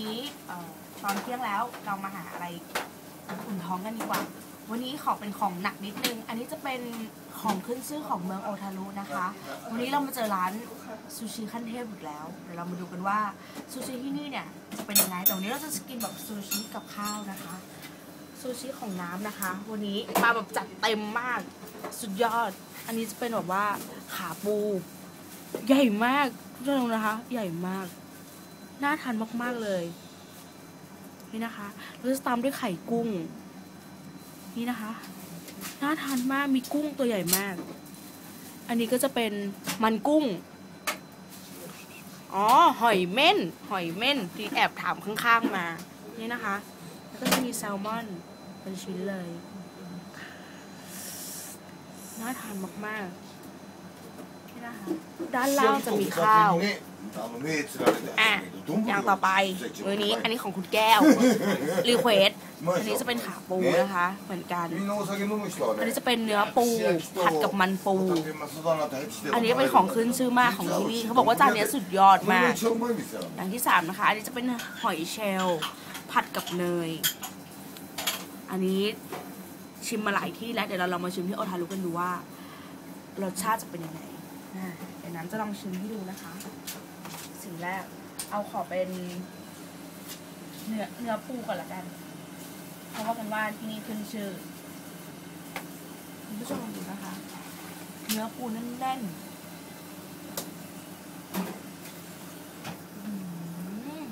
นี้ตอนเที่ยงแล้วเรามาหาอะไรอุ่นท้องกันดีกว่า วันนี้ขอเป็นของหนักนิดนึง อันนี้จะเป็นของขึ้นชื่อของเมืองโอทารุนะคะ วันนี้เรามาเจอร้านซูชิขั้นเทพอีกแล้ว เดี๋ยวเรามาดูกันว่าซูชิที่นี่เนี่ยจะเป็นยังไง แต่วันนี้เราจะกินแบบซูชิกับข้าวนะคะ ซูชิของน้ำนะคะ วันนี้มาแบบจัดเต็มมาก สุดยอด อันนี้จะเป็นแบบว่าขาปู ใหญ่มากทุกท่านนะคะ ใหญ่มาก น่าทานมากๆเลย นี่นะคะแล้วจะตามด้วยไข่กุ้ง นี่นะคะ น่าทานมากมีกุ้งตัวใหญ่มาก อันนี้ก็จะเป็นมันกุ้ง อ๋อ หอยเม่น หอยเม่นที่แอบถามข้างๆมา นี่นะคะ แล้วก็จะมีแซลมอนเป็นชิ้นเลย น่าทานมากๆนี่นะคะ ด้านล่างจะมีข้าว อะอย่างต่อไปมือนี้อันนี้ของคุณแก้วรีเควสอันนี้จะเป็นขาปูนะคะ เหมือนกันอันนี้จะเป็นเนื้อปูผัดกับมันปู อันนี้เป็นของขึ้นชื่อมากของที่นี่เขาบอกว่าจานเนี้ยสุดยอดมากอย่างที่สามนะคะ อันนี้จะเป็นหอยเชลล์ผัดกับเนย อันนี้ชิมมาหลายที่แล้วเดี๋ยวเราลองมาชิมที่โอทารุกันดูว่ารสชาติจะเป็นยังไงอ่าเดี๋ยวน้ำจะลองชิมให้ดูนะคะ สิ่งแรก เอาขอเป็นเนื้อเนื้อปูก่อนละกัน เพราะว่ากันว่าที่นี่ขึ้นชื่อคุณผู้ชมดูนะคะ เนื้อปูแน่นๆอืม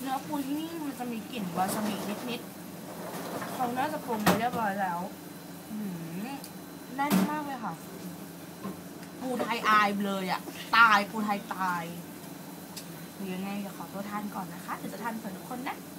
เนื้อปูที่นี่มันจะมีกลิ่นวาซาบินิดๆเขาน่าจะปรุงไว้เรียบร้อยแล้วแน่นมากเลยค่ะ ปูไทยอายเลยอะตายปูไทยตายหรือยังไงเดี๋ยวขอตัวทานก่อนนะคะเดี๋ยวจะทานเผื่อทุกคนนะโอะ